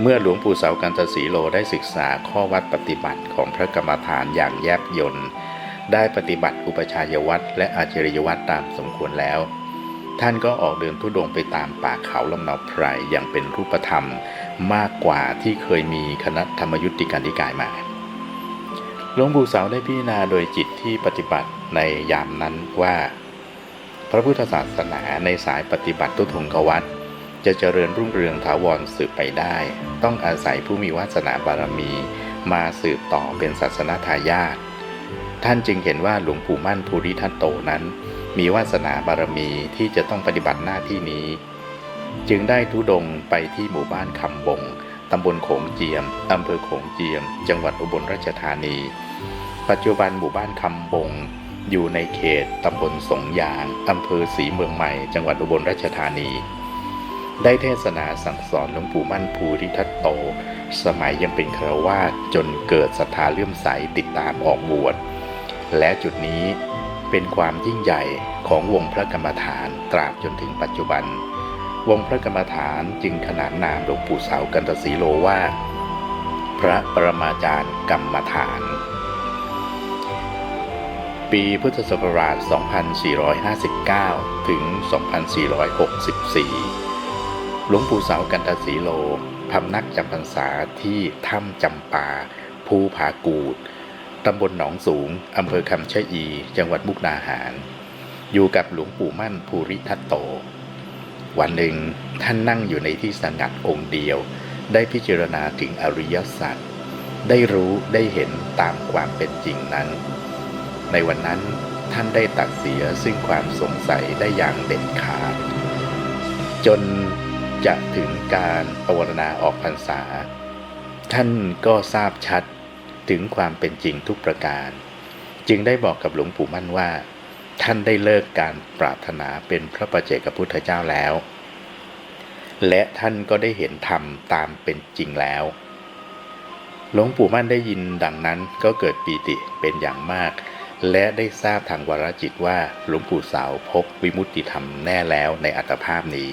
เมื่อหลวงปู่เสากันตสีโลได้ศึกษาข้อวัดปฏิบัติของพระกรรมฐานอย่างแยบยลได้ปฏิบัติอุปชายวัตรและอาจริยวัตรตามสมควรแล้ว ท่านก็ออกเดินทุดงค์ไปตามป่าเขาลำเนาไพรอย่างเป็นรูปธรรมมากกว่าที่เคยมีคณะธรรมยุติการนิกายมาหลวงปู่เสาได้พิจารณาโดยจิตที่ปฏิบัติในยามนั้นว่า พระพุทธศาสนาในสายปฏิบัติทุทงกวัต จะเจริญรุ่งเรืองถาวรสืบไปได้ ต้องอาศัยผู้มีวาสนาบารมีมาสืบต่อเป็นศาสนาทายาทท่านจึงเห็นว่าหลวงปู่มั่นภูริทัตโตนั้น มีวาสนาบารมีที่จะต้องปฏิบัติหน้าที่นี้ จึงได้ทุดงไปที่หมู่บ้านคำบงตำบลโขงเจียมอำเภอโขงเจียม จังหวัดอุบลราชธานี ปัจจุบันหมู่บ้านคำบงอยู่ในเขตตำบลสงยางอำเภอศรีเมืองใหม่ จังหวัดอุบลราชธานี ได้เทศนาสั่งสอนหลวงปู่มั่นภูริทัตโต สมัยยังเป็นครวาสจนเกิดศรัทธาเลื่อมใสติดตามออกบวช และจุดนี้เป็นความยิ่งใหญ่ของวงพระกรรมฐานตราบจนถึงปัจจุบัน วงพระกรรมฐานจึงขนานนามหลวงปู่เสากันตสีโลว่า พระปรมาจารย์กรรมฐาน ปีพุทธศักราช 2459 ถึง 2464 หลวงปู่เสากันตสีโลพำนักจำพรรษาที่ถ้ำจำปา ภูผากูดตำบลหนองสูง อำเภอคำชะอี จังหวัดมุกดาหาร อยู่กับหลวงปู่มั่นภูริทัตโต วันหนึ่งท่านนั่งอยู่ในที่สงัดองค์เดียว ได้พิจารณาถึงอริยสัจ ได้รู้ได้เห็นตามความเป็นจริงนั้น ในวันนั้นท่านได้ตัดเสียซึ่งความสงสัยได้อย่างเด็ดขาด จน จะถึงการปวารณาออกพรรษา ท่านก็ทราบชัดถึงความเป็นจริงทุกประการ จึงได้บอกกับหลวงปู่มั่นว่า ท่านได้เลิกการปรารถนาเป็นพระประเจกพุทธเจ้าแล้ว และท่านก็ได้เห็นธรรมตามเป็นจริงแล้วหลวงปู่มั่นได้ยินดังนั้นก็เกิดปีติเป็นอย่างมาก และได้ทราบทางวรจิตว่าหลวงปู่สาวพบวิมุตติธรรมแน่แล้วในอัตภาพนี้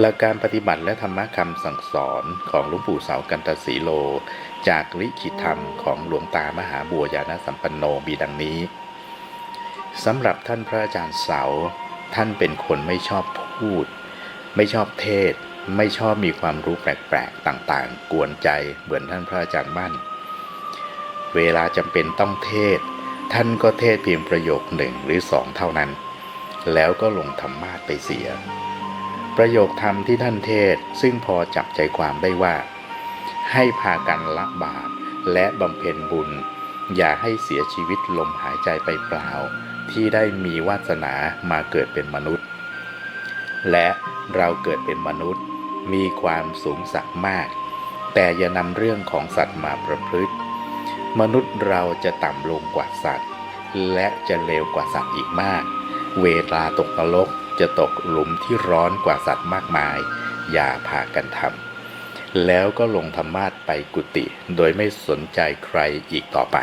หลักการปฏิบัติและธรรมะคำสั่งสอนของหลวงปู่เสากันตสีโล จากลิขิตธรรมของหลวงตามหาบัวยาณสัมปันโนมีดังนี้สำหรับท่านพระอาจารย์เสา ท่านเป็นคนไม่ชอบพูด ไม่ชอบเทศ ไม่ชอบมีความรู้แปลกๆต่างๆ กวนใจเหมือนท่านพระอาจารย์มั่น เวลาจำเป็นต้องเทศ ท่านก็เทศเพียงประโยคหนึ่งหรือสองเท่านั้น แล้วก็ลงธรรมาสไปเสีย ประโยคธรรมที่ท่านเทศซึ่งพอจับใจความได้ว่า ให้พากันละบาปและบำเพ็ญบุญ อย่าให้เสียชีวิตลมหายใจไปเปล่า ที่ได้มีวาสนามาเกิดเป็นมนุษย์ และเราเกิดเป็นมนุษย์ มีความสูงสักมาก แต่อย่านำเรื่องของสัตว์มาประพฤติ มนุษย์เราจะต่ำลงกว่าสัตว์ และจะเลวกว่าสัตว์อีกมาก เวลาตกนรก จะตกหลุมที่ร้อนกว่าสัตว์มากมาย อย่าพากันทำแล้วก็ลงธรรมาสไปกุฏิโดยไม่สนใจใครอีกต่อไป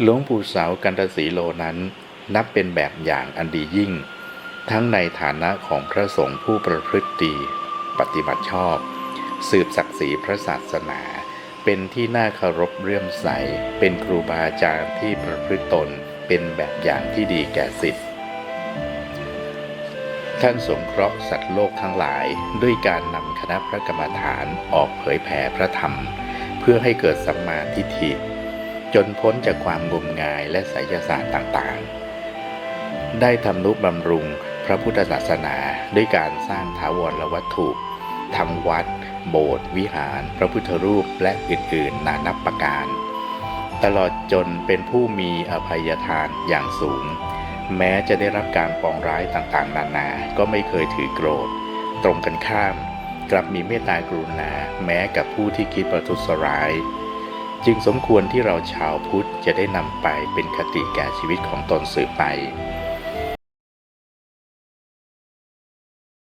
หลวงปู่เสากันตสีโลนั้น นับเป็นแบบอย่างอันดียิ่ง ทั้งในฐานะของพระสงฆ์ผู้ประพฤติดีปฏิบัติชอบ สืบศักดิ์ศรีพระศาสนา เป็นที่น่าเคารพเรื่อมใส เป็นครูบาอาจารย์ที่ประพฤติตนเป็นแบบอย่างที่ดีแก่สิทธิ์ ท่านสงเคราะห์สัตว์โลกทั้งหลาย ด้วยการนำคณะพระกรรมฐานออกเผยแผ่พระธรรม เพื่อให้เกิดสัมมาทิฏฐิ จนพ้นจากความงมงายและไสยศาสตร์ต่างๆ ได้ทำนุบำรุงพระพุทธศาสนาด้วยการสร้างถาวรวัตถุทำวัด โบสถ์วิหาร พระพุทธรูปและอื่นๆ นานับประการ ตลอดจนเป็นผู้มีอภัยทานอย่างสูง แม้จะได้รับการปองร้ายต่างๆ นานา ก็ไม่เคยถือโกรธ ตรงกันข้าม กลับมีเมตตากรุณา แม้กับผู้ที่คิดประทุษร้าย จึงสมควรที่เราชาวพุทธจะได้นำไปเป็นคติแก่ชีวิตของตนสืบไป